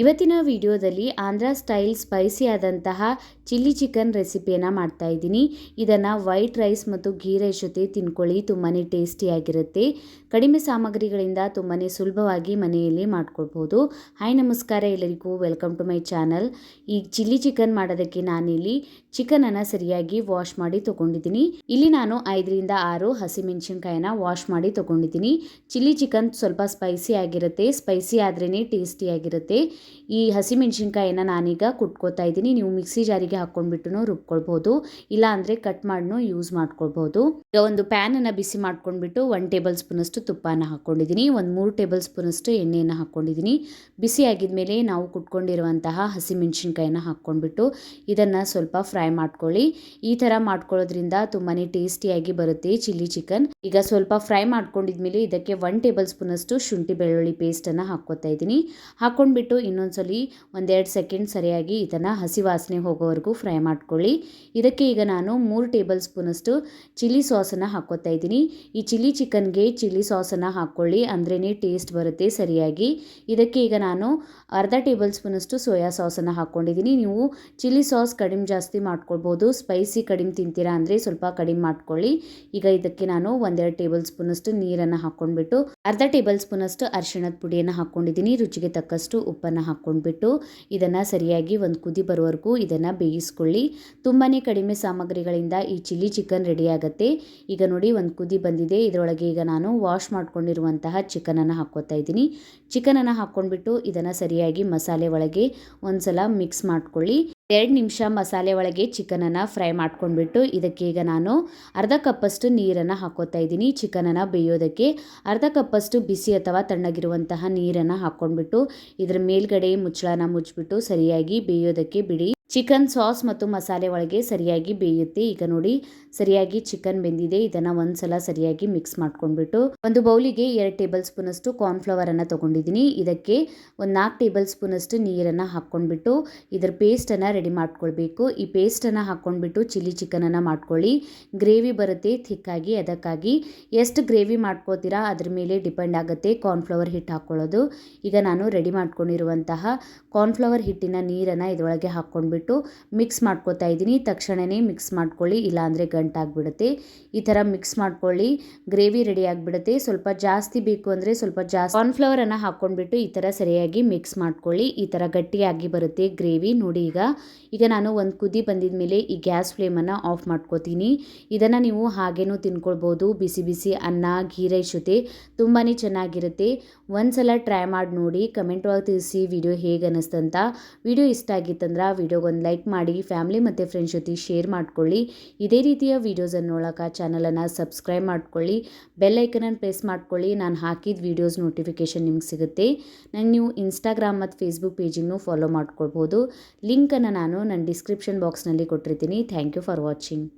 ಇವತ್ತಿನ ವಿಡಿಯೋದಲ್ಲಿ Andhra style spicy ಆದಂತಹ ಚಿಲ್ಲಿ ಚಿಕನ್ ರೆಸಿಪಿಯನ್ನು ಮಾಡ್ತಾ ಇದ್ದೀನಿ. ಇದನ್ನು ವೈಟ್ ರೈಸ್ ಮತ್ತು ಘೀ ರೈಸ್ ಜೊತೆ ತಿನ್ಕೊಳ್ಳಿ ತುಂಬಾ ಟೇಸ್ಟಿಯಾಗಿರುತ್ತೆ ಕಡಿಮೆ ಸಾಮಗ್ರಿಗಳಿಂದ ತುಂಬಾ ಸುಲಭವಾಗಿ ಮನೆಯಲ್ಲಿ ಮಾಡ್ಕೊಳ್ಬೋದು. ಹಾಯ್, ನಮಸ್ಕಾರ ಎಲ್ಲರಿಗೂ. ವೆಲ್ಕಮ್ ಟು ಮೈ ಚಾನಲ್ ಈ ಚಿಲ್ಲಿ ಚಿಕನ್ ಮಾಡೋದಕ್ಕೆ ನಾನಿಲ್ಲಿ ಚಿಕನನ್ನು ಸರಿಯಾಗಿ ವಾಶ್ ಮಾಡಿ ತೊಗೊಂಡಿದ್ದೀನಿ. ಇಲ್ಲಿ ನಾನು ಐದರಿಂದ ಆರು ಹಸಿಮೆಣಸಿನ್ಕಾಯಿನ ವಾಶ್ ಮಾಡಿ ತೊಗೊಂಡಿದ್ದೀನಿ. ಚಿಲ್ಲಿ ಚಿಕನ್ ಸ್ವಲ್ಪ ಸ್ಪೈಸಿ ಆಗಿರುತ್ತೆ. ಸ್ಪೈಸಿ ಆದ್ರೇ ಟೇಸ್ಟಿಯಾಗಿರುತ್ತೆ ಈ ಹಸಿಮೆಣ್ಸಿನ್ಕಾಯಿನ ನಾನೀಗ ಕುಟ್ಕೋತಾ ಇದ್ದೀನಿ. ನೀವು ಮಿಕ್ಸಿ ಜಾರಿಗೆ ಹಾಕ್ಕೊಂಡ್ಬಿಟ್ಟು ರುಬ್ಕೊಳ್ಬೋದು. ಇಲ್ಲ ಅಂದರೆ ಕಟ್ ಮಾಡಿನೂ ಯೂಸ್ ಮಾಡ್ಕೊಳ್ಬೋದು. ಈಗ ಒಂದು ಪ್ಯಾನನ್ನು ಬಿಸಿ ಮಾಡ್ಕೊಂಡ್ಬಿಟ್ಟು ಒನ್ ಟೇಬಲ್ ಸ್ಪೂನಷ್ಟು ತುಪ್ಪನ ಹಾಕ್ಕೊಂಡಿದ್ದೀನಿ ಒಂದು ಮೂರು ಟೇಬಲ್ ಸ್ಪೂನಷ್ಟು ಎಣ್ಣೆಯನ್ನು ಹಾಕ್ಕೊಂಡಿದ್ದೀನಿ ಬಿಸಿ ಆಗಿದ್ಮೇಲೆ ನಾವು ಕುಟ್ಕೊಂಡಿರುವಂತಹ ಹಸಿಮೆಣಸಿನ್ಕಾಯಿನ ಹಾಕ್ಕೊಂಡ್ಬಿಟ್ಟು ಇದನ್ನು ಸ್ವಲ್ಪ ಫ್ರೈ ಮಾಡ್ಕೊಳ್ಳಿ. ಈ ಥರ ಮಾಡ್ಕೊಳ್ಳೋದ್ರಿಂದ ತುಂಬಾ ಟೇಸ್ಟಿಯಾಗಿ ಬರುತ್ತೆ ಚಿಲ್ಲಿ ಚಿಕನ್. ಈಗ ಸ್ವಲ್ಪ ಫ್ರೈ ಮಾಡ್ಕೊಂಡಿದ್ಮೇಲೆ ಇದಕ್ಕೆ ಒನ್ ಟೇಬಲ್ ಸ್ಪೂನಷ್ಟು ಶುಂಠಿ ಬೆಳ್ಳುಳ್ಳಿ ಪೇಸ್ಟನ್ನು ಹಾಕ್ಕೋತಾ ಇದ್ದೀನಿ. ಹಾಕ್ಕೊಂಡ್ಬಿಟ್ಟು ಇನ್ನೊಂದ್ಸಲಿ ಒಂದೆರಡು ಸೆಕೆಂಡ್ ಸರಿಯಾಗಿ ಇದನ್ನು ಹಸಿ ವಾಸನೆ ಹೋಗೋವರೆಗೂ ಫ್ರೈ ಮಾಡ್ಕೊಳ್ಳಿ. ಇದಕ್ಕೆ ಈಗ ನಾನು ಮೂರು ಟೇಬಲ್ ಸ್ಪೂನಷ್ಟು ಚಿಲ್ಲಿ ಸಾಸನ್ನು ಹಾಕ್ಕೋತಾ ಇದ್ದೀನಿ. ಈ ಚಿಲ್ಲಿ ಚಿಕನ್ಗೆ ಚಿಲ್ಲಿ ಸಾಸನ್ನು ಹಾಕ್ಕೊಳ್ಳಿ ಅಂದ್ರೇ ಟೇಸ್ಟ್ ಬರುತ್ತೆ ಸರಿಯಾಗಿ. ಇದಕ್ಕೆ ಈಗ ನಾನು ಅರ್ಧ ಟೇಬಲ್ ಸ್ಪೂನಷ್ಟು ಸೋಯಾ ಸಾಸನ್ನು ಹಾಕ್ಕೊಂಡಿದ್ದೀನಿ. ನೀವು ಚಿಲ್ಲಿ ಸಾಸ್ ಕಡಿಮೆ ಜಾಸ್ತಿ ಮಾಡ್ಕೊಳ್ಬೋದು. ಸ್ಪೈಸಿ ಕಡಿಮೆ ತಿಂತೀರಾ ಅಂದರೆ ಸ್ವಲ್ಪ ಕಡಿಮೆ ಮಾಡ್ಕೊಳ್ಳಿ. ಈಗ ಇದಕ್ಕೆ ನಾನು ಒಂದೆರಡು ಟೇಬಲ್ ಸ್ಪೂನಷ್ಟು ನೀರನ್ನು ಹಾಕ್ಕೊಂಡ್ಬಿಟ್ಟು ಅರ್ಧ ಟೇಬಲ್ ಸ್ಪೂನಷ್ಟು ಅರಿಶಿಣದ ಪುಡಿಯನ್ನು ಹಾಕ್ಕೊಂಡಿದ್ದೀನಿ. ರುಚಿಗೆ ತಕ್ಕಷ್ಟು ಉಪ್ಪನ್ನು ಹಾಕ್ಕೊಂಡ್ಬಿಟ್ಟು ಇದನ್ನು ಸರಿಯಾಗಿ ಒಂದು ಕುದಿ ಬರೋವರೆಗೂ ಇದನ್ನು ಬೇಯಿಸ್ಕೊಳ್ಳಿ. ತುಂಬಾ ಕಡಿಮೆ ಸಾಮಗ್ರಿಗಳಿಂದ ಈ ಚಿಲ್ಲಿ ಚಿಕನ್ ರೆಡಿ ಆಗುತ್ತೆ. ಈಗ ನೋಡಿ ಒಂದು ಕುದಿ ಬಂದಿದೆ. ಇದರೊಳಗೆ ಈಗ ನಾನು ವಾಶ್ ಮಾಡ್ಕೊಂಡಿರುವಂತಹ ಚಿಕನನ್ನು ಹಾಕ್ಕೋತಾ ಇದ್ದೀನಿ. ಚಿಕನನ್ನು ಹಾಕ್ಕೊಂಡ್ಬಿಟ್ಟು ಇದನ್ನು ಸರಿಯಾಗಿ ಮಸಾಲೆ ಒಳಗೆ ಒಂದು ಸಲ ಮಿಕ್ಸ್ ಮಾಡ್ಕೊಳ್ಳಿ. ಎರಡು ನಿಮಿಷ ಮಸಾಲೆ ಒಳಗೆ ಚಿಕನನ್ನು ಫ್ರೈ ಮಾಡ್ಕೊಂಡ್ಬಿಟ್ಟು ಇದಕ್ಕೆ ಈಗ ನಾನು ಅರ್ಧ ಕಪ್ಪಷ್ಟು ನೀರನ್ನು ಹಾಕೋತಾ ಇದ್ದೀನಿ. ಚಿಕನನ್ನು ಬೇಯೋದಕ್ಕೆ ಅರ್ಧ ಕಪ್ಪಷ್ಟು ಬಿಸಿ ಅಥವಾ ತಣ್ಣಗಿರುವಂತಹ ನೀರನ್ನು ಹಾಕ್ಕೊಂಡ್ಬಿಟ್ಟು ಇದರ ಮೇಲ್ಗಡೆ ಮುಚ್ಚಳನ ಮುಚ್ಚಿಬಿಟ್ಟು ಸರಿಯಾಗಿ ಬೇಯೋದಕ್ಕೆ ಬಿಡಿ. ಚಿಕನ್ ಸಾಸ್ ಮತ್ತು ಮಸಾಲೆ ಒಳಗೆ ಸರಿಯಾಗಿ ಬೇಯುತ್ತೆ. ಈಗ ನೋಡಿ, ಸರಿಯಾಗಿ ಚಿಕನ್ ಬೆಂದಿದೆ. ಇದನ್ನು ಒಂದ್ಸಲ ಸರಿಯಾಗಿ ಮಿಕ್ಸ್ ಮಾಡ್ಕೊಂಡ್ಬಿಟ್ಟು ಒಂದು ಬೌಲಿಗೆ ಎರಡು ಟೇಬಲ್ ಸ್ಪೂನಷ್ಟು ಕಾರ್ನ್ಫ್ಲವರನ್ನು ತೊಗೊಂಡಿದ್ದೀನಿ. ಇದಕ್ಕೆ ಒಂದು ನಾಲ್ಕು ಟೇಬಲ್ ಸ್ಪೂನಷ್ಟು ನೀರನ್ನು ಹಾಕ್ಕೊಂಡ್ಬಿಟ್ಟು ಇದರ ಪೇಸ್ಟನ್ನು ರೆಡಿ ಮಾಡ್ಕೊಳ್ಬೇಕು. ಈ ಪೇಸ್ಟನ್ನು ಹಾಕ್ಕೊಂಡ್ಬಿಟ್ಟು ಚಿಲ್ಲಿ ಚಿಕನನ್ನು ಮಾಡ್ಕೊಳ್ಳಿ. ಗ್ರೇವಿ ಬರುತ್ತೆ, ಥಿಕ್ಕಾಗಿ, ಅದಕ್ಕಾಗಿ. ಎಷ್ಟು ಗ್ರೇವಿ ಮಾಡ್ಕೋತೀರಾ ಅದ್ರ ಮೇಲೆ ಡಿಪೆಂಡ್ ಆಗುತ್ತೆ ಕಾರ್ನ್ಫ್ಲವರ್ ಹಿಟ್ಟು ಹಾಕ್ಕೊಳ್ಳೋದು ಈಗ ನಾನು ರೆಡಿ ಮಾಡ್ಕೊಂಡಿರುವಂತಹ ಕಾರ್ನ್ಫ್ಲವರ್ ಹಿಟ್ಟಿನ ನೀರನ್ನು ಇದರೊಳಗೆ ಹಾಕ್ಕೊಂಡ್ಬಿಟ್ಟು ಮಿಕ್ಸ್ ಮಾಡ್ಕೋತಾ ಇದ್ದೀನಿ. ತಕ್ಷಣವೇ ಮಿಕ್ಸ್ ಮಾಡ್ಕೊಳ್ಳಿ, ಇಲ್ಲಾಂದರೆ ಗಂಟಾಗ್ಬಿಡುತ್ತೆ. ಈ ಥರ ಮಿಕ್ಸ್ ಮಾಡ್ಕೊಳ್ಳಿ ಗ್ರೇವಿ ರೆಡಿ ಆಗಿಬಿಡುತ್ತೆ. ಸ್ವಲ್ಪ ಜಾಸ್ತಿ ಬೇಕು ಅಂದರೆ ಸ್ವಲ್ಪ ಜಾಸ್ತಿ ಕಾರ್ನ್ಫ್ಲವರನ್ನು ಹಾಕ್ಕೊಂಡ್ಬಿಟ್ಟು ಈ ಥರ ಸರಿಯಾಗಿ ಮಿಕ್ಸ್ ಮಾಡ್ಕೊಳ್ಳಿ. ಈ ಥರ ಗಟ್ಟಿಯಾಗಿ ಬರುತ್ತೆ ಗ್ರೇವಿ ನೋಡಿ ಈಗ ಈಗ ನಾನು ಒಂದು ಕುದಿ ಬಂದಿದ ಮೇಲೆ ಈ ಗ್ಯಾಸ್ ಫ್ಲೇಮನ್ನು ಆಫ್ ಮಾಡ್ಕೋತೀನಿ. ಇದನ್ನು ನೀವು ಹಾಗೇನೂ ತಿನ್ಕೊಳ್ಬೋದು. ಬಿಸಿ ಬಿಸಿ ಅನ್ನ ಘೀ ರೈಸ್ ಜೊತೆ ತುಂಬಾ ಚೆನ್ನಾಗಿರುತ್ತೆ. ಒಂದ್ಸಲ ಟ್ರೈ ಮಾಡಿ ನೋಡಿ. ಕಮೆಂಟ್ ಒಳಗೆ ತಿಳಿಸಿ ವಿಡಿಯೋ ಹೇಗೆ ಅನ್ನಿಸ್ತಂತ ವಿಡಿಯೋ ಇಷ್ಟ ಆಗಿತ್ತಂದ್ರೆ ವಿಡಿಯೋಗೆ ಒಂದು ಲೈಕ್ ಮಾಡಿ, ಫ್ಯಾಮಿಲಿ ಮತ್ತು ಫ್ರೆಂಡ್ಸ್ ಜೊತೆ ಶೇರ್ ಮಾಡ್ಕೊಳ್ಳಿ. ಇದೇ ರೀತಿಯ ವೀಡಿಯೋಸನ್ನು ನೋಡೋಕೆ ಚಾನಲನ್ನು ಸಬ್ಸ್ಕ್ರೈಬ್ ಮಾಡ್ಕೊಳ್ಳಿ. ಬೆಲ್ ಐಕನನ್ನು ಪ್ರೆಸ್ ಮಾಡ್ಕೊಳ್ಳಿ. ನಾನು ಹಾಕಿದ ವೀಡಿಯೋಸ್ ನೋಟಿಫಿಕೇಷನ್ ನಿಮ್ಗೆ ಸಿಗುತ್ತೆ. ನಂಗೆ ನೀವು ಇನ್ಸ್ಟಾಗ್ರಾಮ್ ಮತ್ತು ಫೇಸ್ಬುಕ್ ಪೇಜಿಗೂ ಫಾಲೋ ಮಾಡ್ಕೊಳ್ಬೋದು. ಲಿಂಕನ್ನು ನಾನು ನನ್ನ ಡಿಸ್ಕ್ರಿಪ್ಷನ್ ಬಾಕ್ಸ್ನಲ್ಲಿ ಕೊಟ್ಟಿರ್ತೀನಿ. Thank you for watching